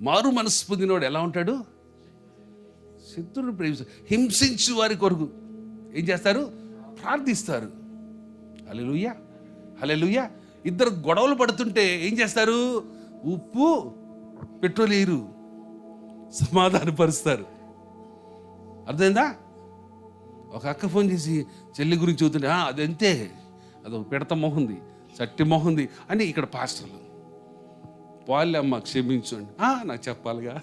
మారు మనసు పొందినవాడు ఎలా ఉంటాడు? శత్రువుని ప్రేమిస్తారు హింసించు వారి కొరకు ఏం చేస్తారు? ప్రార్థిస్తారు. హలెలుయ్య హలెలుయ్య ఇద్దరు గొడవలు పడుతుంటే ఏం చేస్తారు? ఉప్పు పెట్రోల్ సమాధానపరుస్తారు. అర్థమైందా? ఒక అక్క ఫోన్ చేసి చెల్లి గురించి చదువుతుంటే అదంతే. అది పిడత మొహంది చట్టి మొహంది అని ఇక్కడ పాస్టర్లు. వాళ్ళే అమ్మ క్షమించండి. "ఆ, నాకు చెప్పాలిగా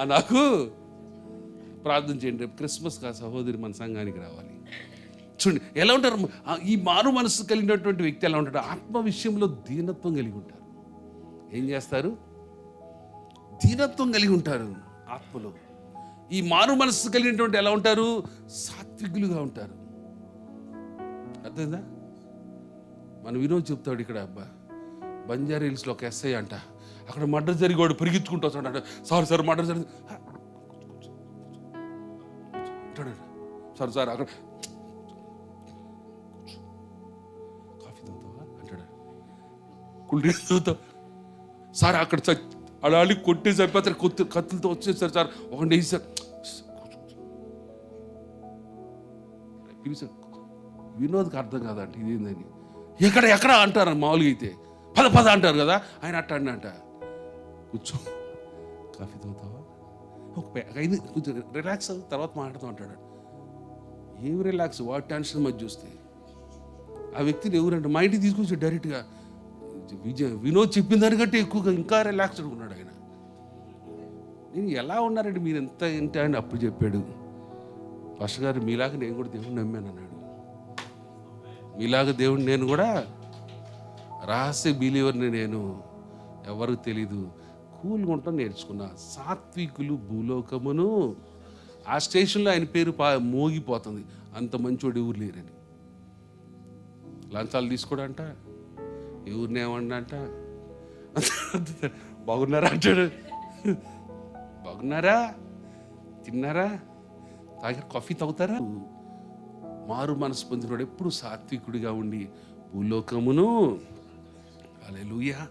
ఆ, నాకు ప్రార్థన చేయండి. రేపు క్రిస్మస్ కా సహోదరి మన సంఘానికి రావాలి. చూడండి ఎలా ఉంటారు? ఈ మారు మనసు కలిగినటువంటి వ్యక్తి ఎలా ఉంటాడు? ఆత్మ విషయంలో దీనత్వం కలిగి ఉంటారు. ఏం చేస్తారు? దీనత్వం కలిగి ఉంటారు ఆత్మలో. ఈ మారు మనస్సు కలిగినటువంటి ఎలా ఉంటారు? సాత్వికులుగా ఉంటారు. అర్థమైందా? మన వినోద్ చెప్తాడు ఇక్కడ అబ్బా. బంజారా హిల్స్లో ఒక ఎస్ఐ అంట అక్కడ మర్డర్ జరిగి వాడు పరిగెత్తుకుంటూ వస్తాడు సార్ సార్ మర్డర్ జరిగి సార్ సార్ అక్కడ కాఫీ తాగుతావా అంటాడు కూల్ డ్రింక్స్ సార్ అక్కడ చ- అడాలి కొట్టి చంపేస్తారు కొత్త కత్తులతో వచ్చేసారు సార్ ఒకటి సార్ పిలిచారు వినోద్కి అర్థం కాదంట ఇదేందని ఎక్కడ ఎక్కడ అంటారు మామూలుగా అయితే పద పద అంటారు కదా. ఆయన అట్ట అంట. కూర్చో. కాఫీ తాగుతావా? ఒక ఐదు కొంచెం రిలాక్స్ తర్వాత మాట్లాడుతూ అంటాడు. ఏం రిలాక్స్ వాట్ టెన్షన్ మధ్య చూస్తే. ఆ వ్యక్తిని ఎవరంటే మా ఇంటికి తీసుకొచ్చి డైరెక్ట్గా విజయ్ వినోద్ చెప్పిన దానికంటే ఎక్కువగా ఇంకా రిలాక్స్డ్ ఉన్నాడు ఆయన. నేను ఎలా ఉన్నారండి మీరు ఎంత ఏంటి అని అప్పుడు చెప్పాడు. ఫస్ట్ గారు మీలాగా నేను కూడా దేవుడిని నమ్మాను అన్నాడు. మీలాగా దేవుడిని నేను కూడా రహస్య బిలీవర్ని నేను ఎవరికి తెలీదు. కూల్గా ఉంటాం నేర్చుకున్నా. సాత్వికులు భూలోకమును. ఆ స్టేషన్లో ఆయన పేరు పా మోగిపోతుంది. అంత మంచోడు ఎవరు లేరని. లంచాలు తీసుకోడంట. ఎవరిని ఏమన్నంట బాగున్నారా అంటాడు. బాగున్నారా? తిన్నారా? తాగారు కాఫీ తాగుతారా? మారు మనసు పొందినవాడు ఎప్పుడు సాత్వికుడిగా ఉండి భూలోకమును. అలెలుయా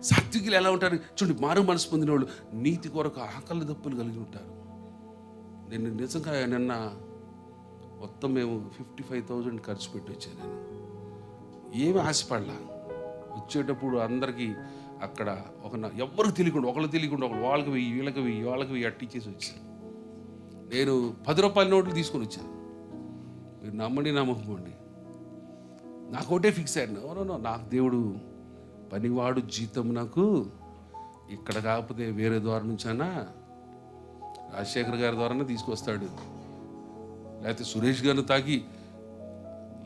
సాత్వికులు ఎలా ఉంటారు? చూడండి మారు మనసు పొందిన వాళ్ళు నీతి కొరకు ఆకలి దప్పులు కలిగి ఉంటారు. నేను నిజంగా నిన్న మొత్తం మేము ఫిఫ్టీ ఫైవ్ థౌజండ్ ఖర్చు పెట్టి వచ్చాను నేను. ఏమి ఆశపడలా? వచ్చేటప్పుడు అందరికీ అక్కడ ఒక ఎవ్వరికి తెలియకుండా ఒకళ్ళు తెలియకుండా ఒకళ్ళు వాళ్ళకి వెయ్యి వీళ్ళకి వెయ్యి వాళ్ళకి వెయ్యి అట్టించేసి వచ్చాను. నేను పది రూపాయల నోట్లు తీసుకొని వచ్చాను. మీరు నమ్మండి నమ్మకండి. నాకు ఒకటే ఫిక్స్ అయ్యాను అవునో నాకు దేవుడు పనివాడు జీతం నాకు ఇక్కడ కాకపోతే వేరే ద్వారా నుంచైనా రాజశేఖర్ గారి ద్వారానే తీసుకొస్తాడు. లేకపోతే సురేష్ గారిని తాగి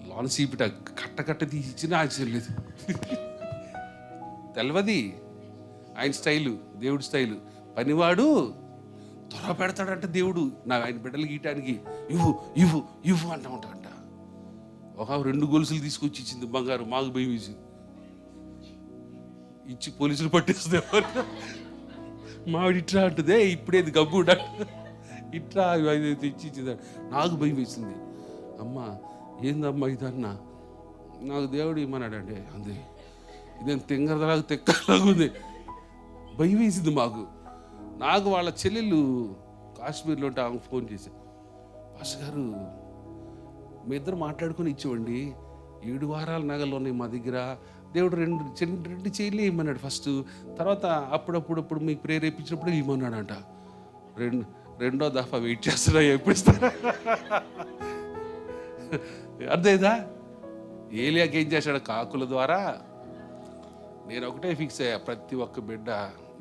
లాన్ సీపిట కట్ట కట్ట తీసి ఇచ్చినా ఆశ్చర్యం తెలవది? ఆయన స్టైలు దేవుడి స్టైలు. పనివాడు త్వర పెడతాడంట దేవుడు. నా ఆయన బిడ్డలు గీయటానికి ఇవ్వు ఇవ్వు ఇవ్వు అంటా ఉంటాడంట. ఒక రెండు గొలుసులు తీసుకొచ్చి ఇచ్చింది బంగారు మాకు భయం వేసింది. ఇచ్చి పోలీసులు పట్టేస్తుంది మావిడ ఇట్లా అంటుందే ఇప్పుడేది గబ్బు ఇట్లా అది తెచ్చి నాకు భయం వేసింది. అమ్మ ఏందమ్మా ఇదన్నా నాకు దేవుడు ఇమ్మన్నాడండి అంది ఇదేం తింగరదలాగా తెక్కలాగా ఉంది. భయం వేసింది మాకు. నాకు వాళ్ళ చెల్లెళ్ళు కాశ్మీర్లో ఉంటే ఆమె ఫోన్ చేసి పాస్ గారు మీ ఇద్దరు మాట్లాడుకొని ఇచ్చేవండి ఏడు వారాల నగలు ఉన్నాయి మా దగ్గర. దేవుడు రెండు చిన్న రెండు చేయలే ఇమ్మన్నాడు ఫస్ట్. తర్వాత అప్పుడప్పుడప్పుడు మీకు ప్రేరేపించినప్పుడు ఇమ్మన్నాడంట. రెండు రెండో దఫా వెయిట్ చేస్తున్నా ఎప్పుడు ఇస్తారా అర్థమైందా? ఏలియాకి ఏం చేశాడు? కాకుల ద్వారా నేను ఒకటే ఫిక్స్ అయ్యా ప్రతి ఒక్క బిడ్డ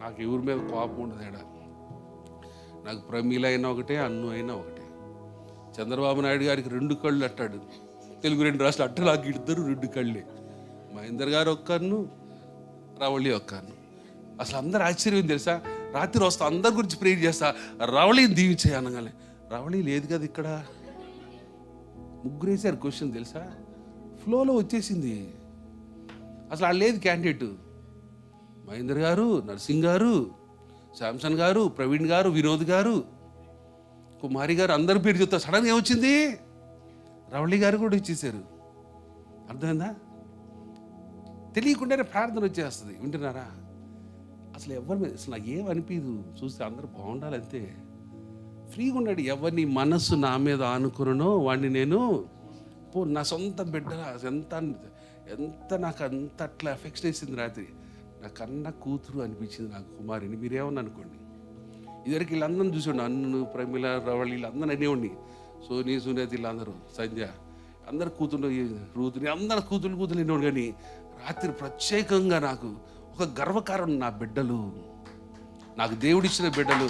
నాకు ఎవరి మీద కోపం ఉండదు ఏడా నాకు ప్రమీల అయినా ఒకటే అన్ను అయినా ఒకటే. చంద్రబాబు నాయుడు గారికి రెండు కళ్ళు అట్టాడు. తెలుగు రెండు రాష్ట్రాలు అట్ట ఇద్దరు రెండు కళ్ళే. మహేందర్ గారు ఒక్కరును కన్ను రవళి అసలు అందరు ఆశ్చర్యం తెలుసా? రాత్రి వస్తా అందరి గురించి ప్రేర్ చేస్తా రవళిని దీవించే అనగానే రవళి లేదు కదా ఇక్కడ? ముగ్గురేసారు క్వశ్చన్ తెలుసా? ఫ్లోలో వచ్చేసింది. అసలు ఆ లేదు క్యాండిడేట్. మహేందర్ గారు నర్సింగ్ గారు శాంసన్ గారు ప్రవీణ్ గారు వినోద్ గారు కుమారి గారు అందరి పేరు చెప్తారు సడన్గా ఏమొచ్చింది? రవళి గారు కూడా ఇచ్చేసారు అర్థమైందా? తెలియకుండానే ప్రార్థన వచ్చేస్తుంది. వింటున్నారా? అసలు ఎవరి మీద అసలు నాకు ఏమనిపించదు చూస్తే అందరూ బాగుండాలి అంతే. ఫ్రీగా ఉన్నాడు. ఎవరిని మనస్సు నా మీద ఆనుకునో వాడిని నేను పో నా సొంత బిడ్డ ఎంత ఎంత నాకు అంత అట్లా ఎఫెక్షన్ వేసింది రాత్రి. నా కన్న కూతురు అనిపించింది నాకు కుమారిని. మీరేమన్నా అనుకోండి. ఇదివరకు వీళ్ళందరిని చూసాడు అన్ను ప్రమిళ రవళి వీళ్ళందరూ అనేవాడిని. సోని సునీత వీళ్ళందరూ. సంధ్య. అందరు కూతురు రూతుని అందరు కూతురు కూతురు అనేవాడు కానీ రాత్రి ప్రత్యేకంగా నాకు ఒక గర్వకారణం నా బిడ్డలు. నాకు దేవుడిచ్చిన బిడ్డలు.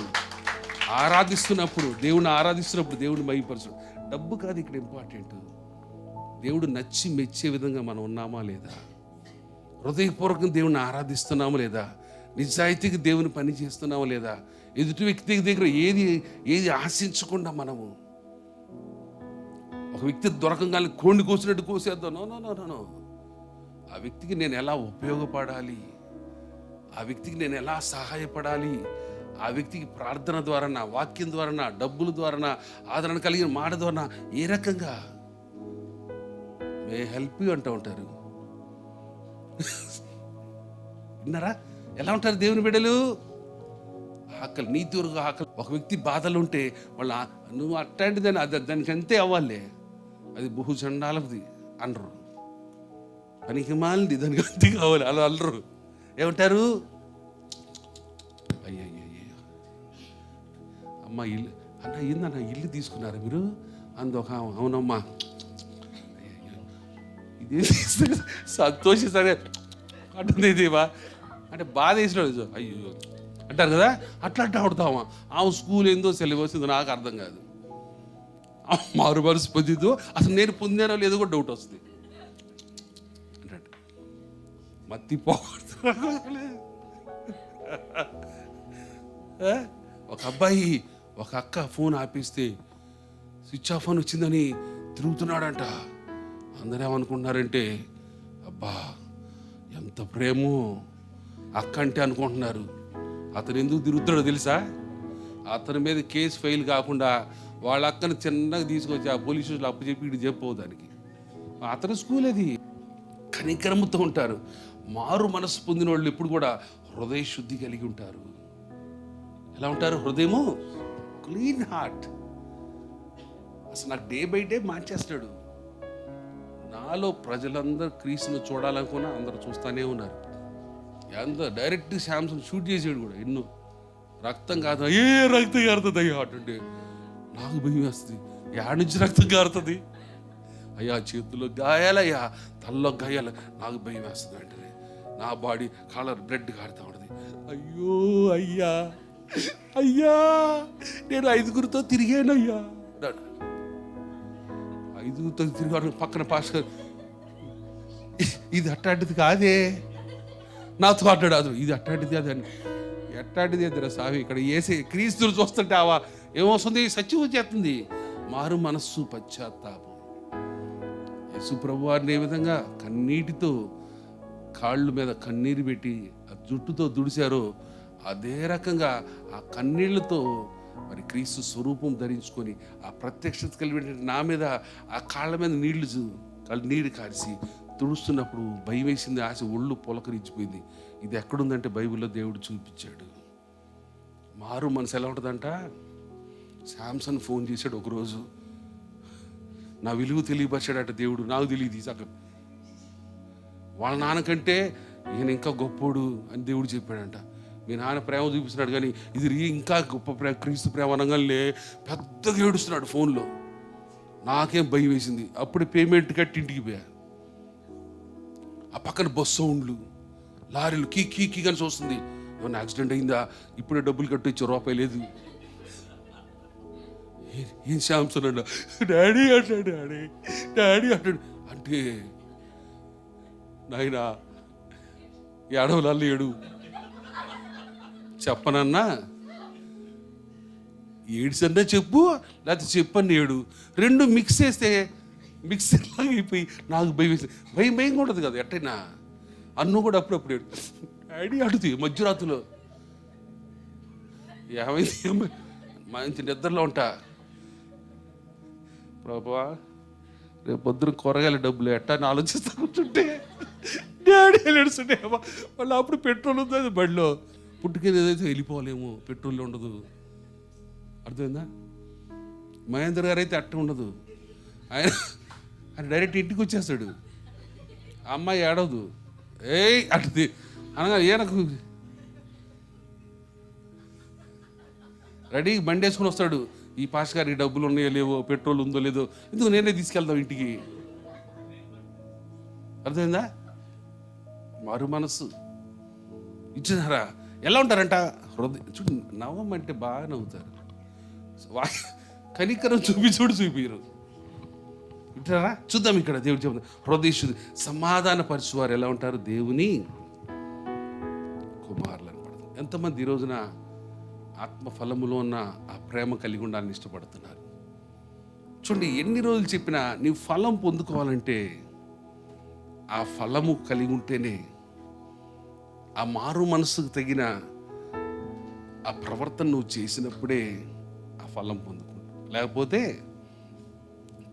ఆరాధిస్తున్నప్పుడు దేవుడిని ఆరాధిస్తున్నప్పుడు దేవుడిని మైపరచు డబ్బు కాదు ఇక్కడ ఇంపార్టెంట్. దేవుడు నచ్చి మెచ్చే విధంగా మనం ఉన్నామా లేదా? హృదయపూర్వకం దేవుని ఆరాధిస్తున్నామా లేదా? నిజాయితీకి దేవుని పని చేస్తున్నామా లేదా? ఎదుటి వ్యక్తి దగ్గర ఏది ఏది ఆశించకుండా మనము ఒక వ్యక్తి దొరకంగానే కోండి కోసినట్టు కోసేద్దాం. No no no no, no. ఆ వ్యక్తికి నేను ఎలా ఉపయోగపడాలి? ఆ వ్యక్తికి నేను ఎలా సహాయపడాలి? ఆ వ్యక్తికి ప్రార్థన ద్వారా నా వాక్యం ద్వారా నా డబ్బుల ద్వారా ఆదరణ కలిగిన మాట ద్వారా ఏ రకంగా? మే హెల్ప్ యూ అంటూ ఉంటారు. విన్నారా? ఎలా ఉంటారు దేవుని బిడ్డలు? ఆకలి నీతివరకు ఆకలి. ఒక వ్యక్తి బాధలు ఉంటే వాళ్ళ నువ్వు అట్టాంటిదని అది దానికి అంతే అవ్వాలి. అది బహుజండాలది అనరు. పనికి మాలింది దానికి అంతి కావాలి. అలా అల్లరు. ఏమంటారు? అయ్యయ్యో అమ్మ ఇల్లు. అన్న ఏందన్న ఇల్లు తీసుకున్నారు మీరు? అందుక అవునమ్మా. ఇది ఇదే సంతోషిస్తానే. అంటుంది ఇదేవా అంటే బాధ వేసినాడు అయ్యో అంటారు కదా? అట్లా అట్లా ఆడుతామా ఆమె స్కూల్ ఏందో సిలబస్ ఏందో నాకు అర్థం కాదు. మారు మనసు పొందిందో. అసలు నేను పొందానో లేదో కూడా డౌట్ వస్తుంది. మత్తి పోగొడుతున్నా ఒక అబ్బాయి ఒక అక్క ఫోన్ ఆపిస్తే స్విచ్ ఆఫ్ అని వచ్చిందని తిరుగుతున్నాడంట. అందరూ ఏమనుకుంటున్నారంటే అబ్బా ఎంత ప్రేమో. అక్క అంటే అనుకుంటున్నారు. అతను ఎందుకు తిరుగుతాడో తెలుసా? అతని మీద కేసు ఫెయిల్ కాకుండా వాళ్ళ అక్కను చిన్నగా తీసుకొచ్చి ఆ పోలీస్ స్టేషన్లో అప్పు చెప్పి ఇటు చెప్పవు దానికి. అతని స్కూల్ అది కనికరముతో ఉంటారు. మారు మనసు పొందిన వాళ్ళు ఎప్పుడు కూడా హృదయ శుద్ధి కలిగి ఉంటారు. ఎలా ఉంటారు హృదయము? Clean heart. అసలు నాకు డే బై డే మార్చేస్తాడు. నాలో ప్రజలందరూ క్రీస్ను చూడాలనుకున్నా అందరూ చూస్తానే ఉన్నారు. ఎంత డైరెక్ట్ శాంసంగ్ షూట్ చేసాడు కూడా ఎన్నో. రక్తం కాదు ఏ రక్తం కారుతుంది? అయ్యా అంటే నాకు భయం వేస్తుంది. యాడ నుంచి రక్తం కారుతుంది? అయ్యా చేతుల్లో గాయాలయ్యా తల్లో గాయాలు. నాకు భయం వేస్తుంది అంటే నా బాడీ కలర్ బ్లడ్ కారుతా ఉంటుంది అయ్యో అయ్యా. అయ్యా. నేను ఐదుగురితో తిరిగానయ్యా. అన్నాడు. ఐదుగురితో తిరిగాడు పక్కన పాస్టర్ ఇది అట్టాంటిది కాదే. నాతో అట్టాడు అది ఇది అట్టాంటిది అది అని. ఎట్టాంటిది ఎదురా సావి ఇక్కడ ఏసే క్రీస్తులు చూస్తుంటే ఆవా ఏమొస్తుంది? సత్యం చేస్తుంది మారు మనస్సు పశ్చాత్తాపం. యేసు ప్రభు వారిని ఏ విధంగా కన్నీటితో కాళ్ళు మీద కన్నీరు పెట్టి ఆ జుట్టుతో దుడిశారో అదే రకంగా ఆ కన్నీళ్ళతో మరి క్రీస్తు స్వరూపం ధరించుకొని ఆ ప్రత్యక్షత కలిగి నా మీద ఆ కాళ్ళ మీద నీళ్ళు చూ- కళ్ళు నీరు కారిసి తుడుస్తున్నప్పుడు భయం వేసింది ఆశ ఒళ్ళు పులకరించిపోయింది. ఇది ఎక్కడుందంటే బైబిల్లో దేవుడు చూపించాడు. మారు మనసు ఎలా ఉంటుందంట? శాంసన్ ఫోన్ చేశాడు ఒకరోజు. నా విలువ తెలియపరిచాడట దేవుడు నాకు తెలియదు ఈ సగం వాళ్ళ నాన్నకంటే ఈయన ఇంకా గొప్పోడు అని దేవుడు చెప్పాడంట. మీ నాన్న ప్రేమ చూపిస్తున్నాడు కానీ ఇది ఇంకా గొప్ప ప్రేమ క్రీస్తు ప్రేమ అనగానే పెద్దగా ఏడుస్తున్నాడు ఫోన్లో. నాకేం భయం వేసింది. అప్పుడు పేమెంట్ కట్టి ఇంటికి పోయా. ఆ పక్కన బస్ సౌండ్లు లారీలు కీ కీ కీ కానీ చూస్తుంది. ఏమన్నా యాక్సిడెంట్ అయిందా? ఇప్పుడే డబ్బులు కట్టించే రూపాయి లేదు. ఏం శాంసన్ అన్న డాడీ అంటాడు డాడీ. డాడీ అంటాడు అంటే నాయన ఏడవలాలు ఏడు. చెప్పనన్నా? ఏడిసన్నా చెప్పు లేకపోతే చెప్పని ఏడు. రెండు మిక్స్ చేస్తే మిక్స్ అయిపోయి నాకు భయం వేసి భయం భయం కూడా ఉండదు కదా ఎట్టయినా అన్ను కూడా అప్పుడప్పుడు ఏడు. డాడీ అడుగుతుంది మధ్యరాత్రిలో. ఏమైంది? ఏమై- మంచి నిద్రలో ఉంటా. ప్రభా రేపు పొద్దున కూరగాయల డబ్బులు ఎట్టా ఆలోచిస్తూ ఆలోచిస్తా కూర్చుంటే? డాడీ ఏడుస్తుంటే వాళ్ళు అప్పుడు పెట్రోల్ ఉంది? బడిలో. బండిలో పుట్టుకేది ఏదైతే వెళ్ళిపోలేము పెట్రోల్ ఉండదు. అర్థమైందా? మహేందర్ గారు అయితే అట్ట ఉండదు. ఆయన ఆయన డైరెక్ట్ ఇంటికి వచ్చేస్తాడు. అమ్మాయి ఏడవదు. ఏయ్ అటు అనగా ఈయనకు రెడీ బండి వేసుకుని వస్తాడు. ఈ పాస్ గారికి డబ్బులు ఉన్నాయో లేవో పెట్రోల్ ఉందో లేదో ఎందుకు నేనే తీసుకెళ్తాం ఇంటికి? అర్థమైందా? మారు మనస్సు ఇచ్చినారా ఎలా ఉంటారంట? హృదయ చూడు నవ్వమంటే బాగా నవ్వుతారు. కనికరం చూపి చూడు చూపిరు వింటారా చూద్దాం ఇక్కడ దేవుడు చెప్తాం హృదయ శుద్ధి సమాధాన పరిచువారు ఎలా ఉంటారు? దేవుని కుమారులు అని ఎంతమంది ఈ రోజున ఆత్మ ఫలములో ఉన్న ఆ ప్రేమ కలిగి ఉండాలని ఇష్టపడుతున్నారు? చూడండి ఎన్ని రోజులు చెప్పినా నీ ఫలం పొందుకోవాలంటే ఆ ఫలము కలిగి ఉంటేనే ఆ మారు మనసుకు తగిన ఆ ప్రవర్తన నువ్వు చేసినప్పుడే ఆ ఫలం పొందుకుంటావు. లేకపోతే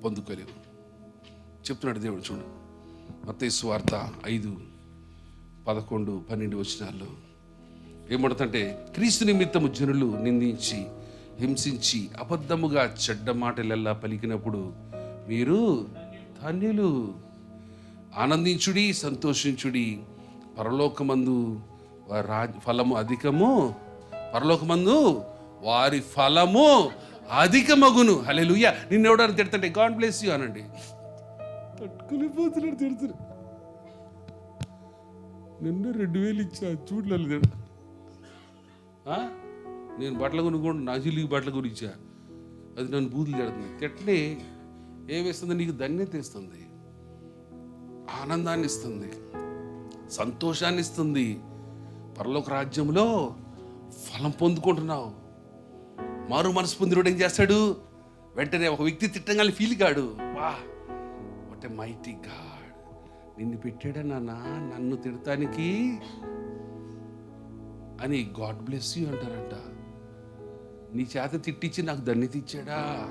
పొందుకోలేవు. చెప్తున్నాడు దేవుడు చూడు. మత్తయి వార్త ఐదు పదకొండు పన్నెండు వచనాల్లో ఏమడుతుంటే క్రీస్తు నిమిత్తము జనులు నిందించి హింసించి అబద్ధముగా చెడ్డ మాటలెల్లా పలికినప్పుడు మీరు ధన్యులు. ఆనందించుడి సంతోషించుడి పరలోకమందు వారి రాజ్ ఫలము అధికము పరలోకమందు వారి ఫలము అధికమగును. హలే లుయ్య నిన్ను ఎవడని తిడుతుంటే గాడ్ బ్లెస్ యూ అనండి. తట్టుకునిపోతున్నాడు తిడుతున్నాడు. నిన్న రెండు వేలు ఇచ్చా చూడలేదు నేను బట్టలు కొనుక్కోండి నా చిల్లికి బట్టలు కొని ఇచ్చా అది నన్ను బూతులు తిడుతుంది. తిట్టనే ఏమిస్తుంది నీకు ధన్యత ఇస్తుంది. ఆనందాన్ని ఇస్తుంది. సంతోషాన్ని ఇస్తుంది పరలోక రాజ్యంలో ఫలం పొందుకుంటున్నావు. మారు మనసు పొందినోడు ఏం చేస్తాడు? వెంటనే ఒక వ్యక్తి తిట్టంగానే ఫీల్ కాడు. వా వాట్ ఎ మైటీ గాడ్ నిన్ను పెట్టాడా నాన్న? నన్ను తిడటానికి అని గాడ్ బ్లెస్ యూ అంటారంట. నీ చేత తిట్టించి నాకు ధన్యత ఇచ్చాడా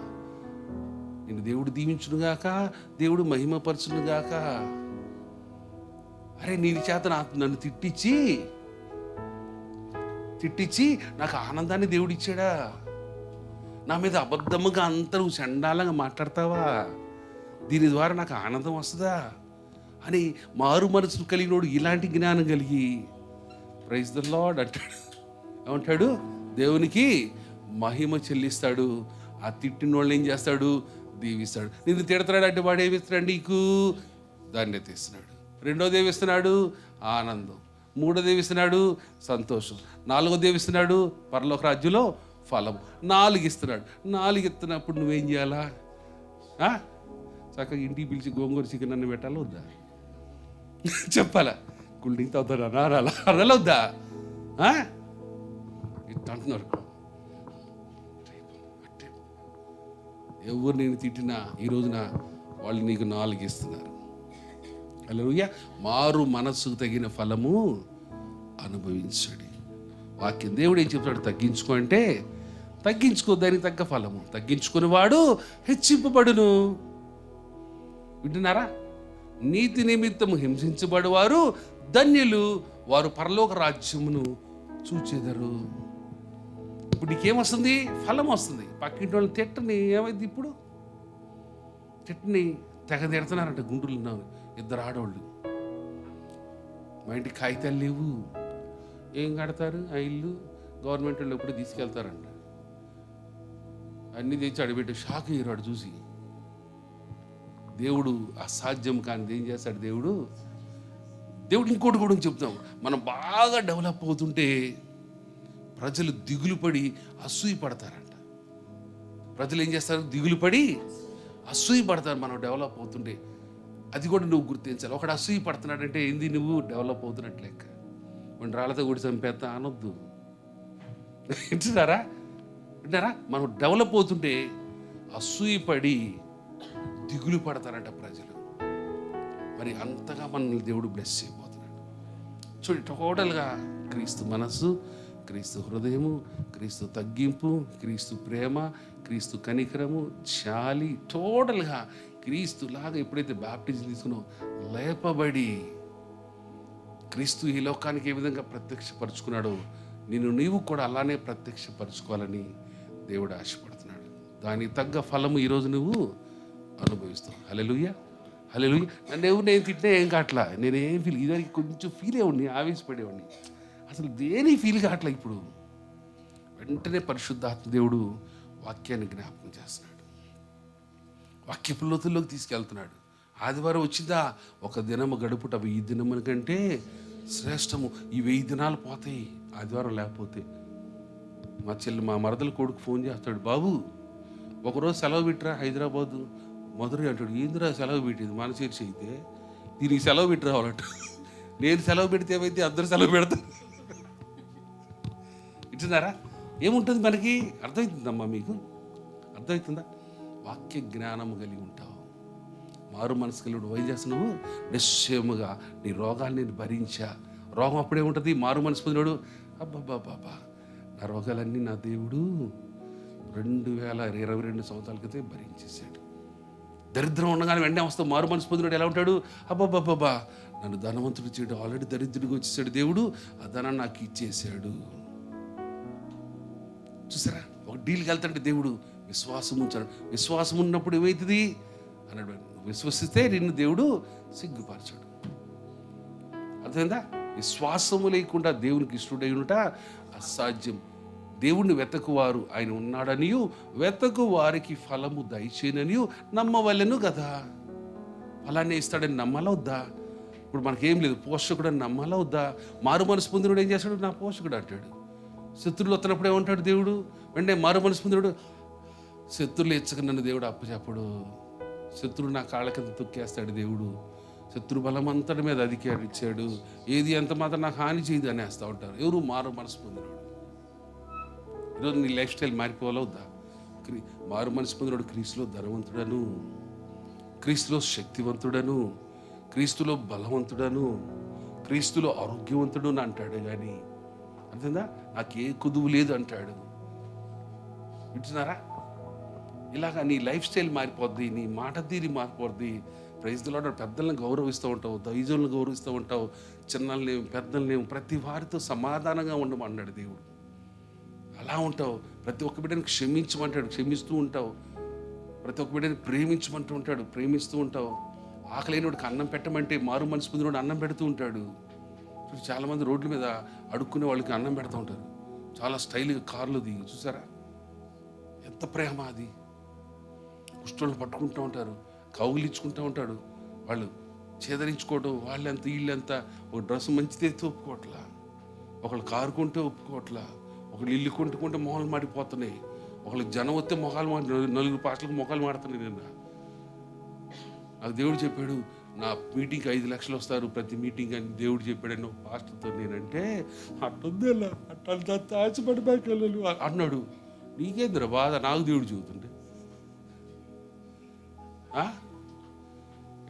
నేను దేవుడు దీవించునుగాక దేవుడు మహిమపరచునుగాక. అరే నీ చేత నాకు నన్ను తిట్టించి తిట్టించి నాకు ఆనందాన్ని దేవుడిచ్చాడా? నా మీద అబద్ధముగా అంతా నువ్వు చండాలంగా మాట్లాడతావా? దీని ద్వారా నాకు ఆనందం వస్తుందా? అని మారు మనసు కలిగినోడు ఇలాంటి జ్ఞానం కలిగి ప్రైజ్ ద లాడ్ అంటాడు. ఏమంటాడు? దేవునికి మహిమ చెల్లిస్తాడు. ఆ తిట్టిన వాళ్ళు ఏం చేస్తాడు? దీవిస్తాడు. నిన్ను తిడతాడు అంటే వాడు ఏమిస్తాడు నీకు? దాన్ని తీస్తున్నాడు. రెండో దేవిస్తున్నాడు ఆనందం. మూడో దేవిస్తున్నాడు సంతోషం. నాలుగో దేవిస్తున్నాడు పరలోక రాజ్యంలో ఫలం నాలుగు ఇస్తున్నాడు. నాలుగు ఇస్తున్నప్పుడు నువ్వేం చేయాలా? చక్కగా ఇంటికి పిలిచి గోంగూర చికెన్ అన్న పెట్టాలా వద్దా? చెప్పాలా? కూల్ డ్రింక్ తాగుతారా అనాలా అనాలా వద్దా? ఆ? ఇట్లా అంటున్నారు. ఎవరు నేను తిట్టినా ఈ రోజున వాళ్ళు నీకు నాలుగు ఇస్తున్నారు. అలలుయ మారు మనస్సుకు తగిన ఫలము అనుభవించడి. వాక్యం దేవుడు ఏం చెప్తాడు తగ్గించుకో అంటే తగ్గించుకో దానికి తగ్గ ఫలము. తగ్గించుకుని వాడు హెచ్చింపబడును. వింటున్నారా? నీతి నిమిత్తము హింసించబడివారు ధన్యులు వారు పరలోక రాజ్యమును చూచేదరు. ఇప్పుడు నీకేమొస్తుంది? ఫలం వస్తుంది. పక్కింటి వాళ్ళని తిట్టని ఏమైంది ఇప్పుడు? తిట్టని తెగ తిడుతున్నారంట గుంటూరులో ఇద్దరు ఆడవాళ్ళు మా ఇంటికి కాగితాలు లేవు. ఏం కడతారు? ఆ ఇల్లు గవర్నమెంట్ వాళ్ళు ఎప్పుడు తీసుకెళ్తారంట. అన్నీ తెచ్చి అడిపెట్టి షాక్ అయ్యారు వాడు చూసి. దేవుడు అసాధ్యం కానిది ఏం చేస్తాడు దేవుడు? దేవుడు ఇంకోటి కూడా చెప్తాం మనం బాగా డెవలప్ అవుతుంటే ప్రజలు దిగులు పడి అసూయ పడతారంట ప్రజలు ఏం చేస్తారు? దిగులు పడి అసూయ పడతారు మనం డెవలప్ అవుతుంటే. అది కూడా నువ్వు గుర్తించాలి. ఒకడు అసూయ పడుతున్నాడంటే ఏంది నువ్వు డెవలప్ అవుతున్నట్టు లెక్క. మన రాళ్ళతో కూడి చంపేస్తా అనొద్దు. వింటున్నారా? వింటారా మనం డెవలప్ అవుతుంటే అసూయపడి దిగులు పడతారంట ప్రజలు. మరి అంతగా మనల్ని దేవుడు బ్లెస్ చేయబోతున్నాడు. చూడండి టోటల్గా క్రీస్తు మనస్సు క్రీస్తు హృదయము క్రీస్తు తగ్గింపు క్రీస్తు ప్రేమ క్రీస్తు కనికరము చాలి టోటల్గా క్రీస్తులాగా ఎప్పుడైతే బ్యాప్టిజం తీసుకున్నావు లేపబడి క్రీస్తు ఈ లోకానికి ఏ విధంగా ప్రత్యక్షపరుచుకున్నాడో నిన్ను నీవు కూడా అలానే ప్రత్యక్షపరచుకోవాలని దేవుడు ఆశపడుతున్నాడు. దానికి తగ్గ ఫలము ఈరోజు నువ్వు అనుభవిస్తావు హలెలుయ్య హలెలుయ్య నన్ను ఎవరు నేను తిట్టినా ఏం కావట్లా? నేనేం ఫీల్ ఇదానికి కొంచెం ఫీల్ అయ్యండి ఆవేశపడేవాడిని. అసలు దేని ఫీల్ కావట్లా ఇప్పుడు? వెంటనే పరిశుద్ధాత్మ దేవుడు వాక్యాన్ని జ్ఞాపకం చేస్తున్నాడు. వాక్యపు లోతుల్లోకి తీసుకెళ్తున్నాడు. ఆదివారం వచ్చిందా? ఒక దినము గడుపుట వెయ్యి దినముల కంటే శ్రేష్టము. ఈ వెయ్యి దినాలు పోతాయి ఆదివారం లేకపోతే. మా చెల్లి మా మరదల కొడుకు ఫోన్ చేస్తాడు బాబు ఒకరోజు సెలవు పెట్టరా హైదరాబాద్? మధురై అంటాడు ఏందిరా సెలవు పెట్టేది? మన చర్చి అయితే దీనికి సెలవు పెట్టి రావాలంట. నేను సెలవు పెడితే ఏమైతే అందరూ సెలవు పెడతారు. ఇచ్చినారా ఏముంటుంది మనకి? అర్థమవుతుందమ్మా మీకు? అర్థమవుతుందా? వాక్య జ్ఞానము కలిగి ఉంటావు. మారు మనసు కలిగి ఏం చేస్తున్నావు? నిశ్చయముగా నీ రోగాన్ని నేను భరించా. రోగం అప్పుడే ఉంటుంది. మారు మనసు పొందినోడు బాబా నా రోగాలన్నీ నా దేవుడు రెండు వేల ఇరవై రెండు సంవత్సరాల క్రితం భరించేశాడు. దరిద్రం ఉండగానే వెంటనే వస్తావు. మారు మనసు పొందినోడు ఎలా ఉంటాడు? అబ్బాబ్బాబ్బా నన్ను ధనవంతుడు చేయడం ఆల్రెడీ దరిద్రుడికి వచ్చేసాడు దేవుడు. ఆ ధనాన్ని నాకు ఇచ్చేసాడు చూసారా? ఒక డీల్కి వెళ్తాడు దేవుడు విశ్వాసం ఉంచాడు. విశ్వాసం ఉన్నప్పుడు ఏమవుతుంది అన్నాడు విశ్వసిస్తే నిన్ను దేవుడు సిగ్గుపరచాడు. అర్థమైందా? విశ్వాసము లేకుండా దేవునికి ఇష్టడై ఉంట అసాధ్యం. దేవుణ్ణి వెతకువారు ఆయన ఉన్నాడనియు వెతకు వారికి ఫలము దయచేననియు నమ్మవలెను కదా ఫలాన్ని ఇస్తాడని నమ్మాలా వద్దా? ఇప్పుడు మనకేం లేదు పోషకుడు అని నమ్మాలా వద్దా? మారు మనసు పొందినడు ఏం చేస్తాడు? నా పోషకుడు అంటాడు. శత్రువులు వస్తున్నప్పుడు ఏమంటాడు దేవుడు? వెంటనే మారు మనసు పొందినడు శత్రులు ఇచ్చక నన్ను దేవుడు అప్పచెప్పడు. శత్రువు నా కాళ్ళ కింద తొక్కేస్తాడు దేవుడు. శత్రు బలం అంతటి మీద అధికారం ఇచ్చాడు. ఏది ఎంత మాత్రం నాకు హాని చేయదు అనేస్తూ ఉంటారు. ఎవరు మారు మనసు పొందినోడు. ఈరోజు నీ లైఫ్ స్టైల్ మారిపోవాలవుద్దా క్రీ మారు మనసు పొందినోడు క్రీస్తులో ధనవంతుడను. క్రీస్తులో శక్తివంతుడను. క్రీస్తులో బలవంతుడను. క్రీస్తులో ఆరోగ్యవంతుడు అని అంటాడు కానీ అర్థందా నాకు ఏ కుదువు లేదు అంటాడు. వింటున్నారా? ఇలాగా నీ లైఫ్ స్టైల్ మారిపోద్ది నీ మాట తీరి మారిపోద్ది. ప్రైజ్లో పెద్దల్ని గౌరవిస్తూ ఉంటావు దైజులను గౌరవిస్తూ ఉంటావు చిన్నల్ని పెద్దల్ని ప్రతి వారితో సమాధానంగా ఉండమన్నాడు దేవుడు. అలా ఉంటావు. ప్రతి ఒక్క బిడ్డని క్షమించమంటాడు క్షమిస్తూ ఉంటావు. ప్రతి ఒక్క బిడ్డని ప్రేమించమంటూ ఉంటాడు ప్రేమిస్తూ ఉంటావు. ఆకలైనడికి అన్నం పెట్టమంటే మారు మనసు పొందినోడు అన్నం పెడుతూ ఉంటాడు. చూడు చాలామంది రోడ్ల మీద అడుక్కునే వాళ్ళకి అన్నం పెడుతూ ఉంటారు. చాలా స్టైల్గా కార్లు దిగి చూసారా? ఎంత ప్రేమ అది. కుష్ఠోళ్ళు పట్టుకుంటూ ఉంటారు కౌగులించుకుంటూ ఉంటాడు. వాళ్ళు చేదరించుకోవడం వాళ్ళెంత వీళ్ళెంత ఒక డ్రెస్ మంచిదే ఒప్పుకోవట్లా. ఒకళ్ళు కారుకుంటే ఒప్పుకోవట్లా. ఒకళ్ళు ఇల్లు కొంటుకుంటే మొహాలు మాడిపోతున్నాయి. ఒకళ్ళకి జనం వస్తే మొహాలు మాడి నలుగురు పాటలకు మొహాలు మాడుతున్నాయి నిన్న. నాకు దేవుడు చెప్పాడు నా మీటింగ్కి ఐదు లక్షలు వస్తారు ప్రతి మీటింగ్ అని దేవుడు చెప్పాడని ఒక పాస్టర్తో నేనంటే అట్టుందేలా అట్టంతా తాచిపడిపోయి అన్నాడు. నీకేంద్ర బాధ? నాకు దేవుడు చెబుతుంటే.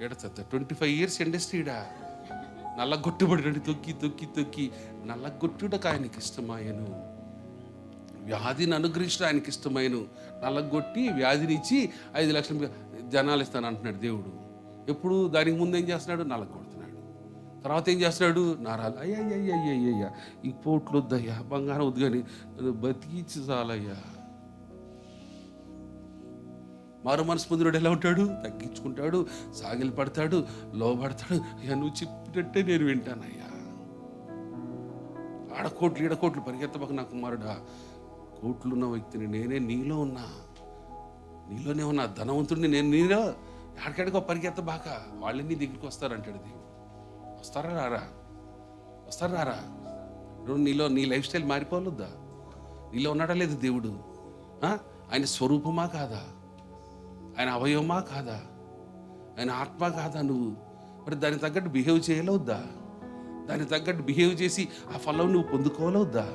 ఏడత ట్వంటీ ఫైవ్ ఇయర్స్ ఇండస్ట్రీడా నల్లగొట్టుబడి తొక్కి తొక్కి తొక్కి. నల్లగొట్టుటకు ఆయనకి ఇష్టమాయను వ్యాధిని అనుగ్రహించడం ఆయనకి ఇష్టమైన నల్లగొట్టి వ్యాధినిచ్చి ఐదు లక్షల జనాలు ఇస్తాను అంటున్నాడు దేవుడు. ఎప్పుడు దానికి ముందు ఏం చేస్తున్నాడు? నల్లగొడుతున్నాడు తర్వాత ఏం చేస్తున్నాడు? నారాలు. అయ్యా అయ్యా అయ్యా అయ్యా ఈ పోట్లు వద్దయ్యా బంగారం వద్దు కానీ బతికించి చాలయ్యా. మారు మనసు పొందినోడు ఎలా ఉంటాడు? తగ్గించుకుంటాడు సాగిలి పడతాడు లోబడతాడు. అయ్యా నువ్వు చెప్పినట్టే నేను వింటానయ్యా. ఆడకోట్లు ఈడకోట్లు పరిగెత్తబక నా కుమారుడా. కోట్లున్న వ్యక్తిని నేనే నీలో ఉన్నా. నీలోనే ఉన్నా. ధనవంతుడిని నేను నీలో. ఎక్కడికో పరిగెత్తబాక వాళ్ళని నీ దగ్గరికి వస్తారంటాడు దేవుడు. వస్తారా రారా? వస్తారా రారా? ఇప్పుడు నీలో నీ లైఫ్ స్టైల్ మారిపోవద్దా? నీలో ఉన్నాడా లేదు దేవుడు? ఆయన స్వరూపమా కాదా? ఆయన అవయవమా కాదా? ఆయన ఆత్మ కాదా నువ్వు? మరి దానికి తగ్గట్టు బిహేవ్ చేయలేవద్దా? దానికి తగ్గట్టు బిహేవ్ చేసి ఆ ఫలం నువ్వు పొందుకోవాలవద్దా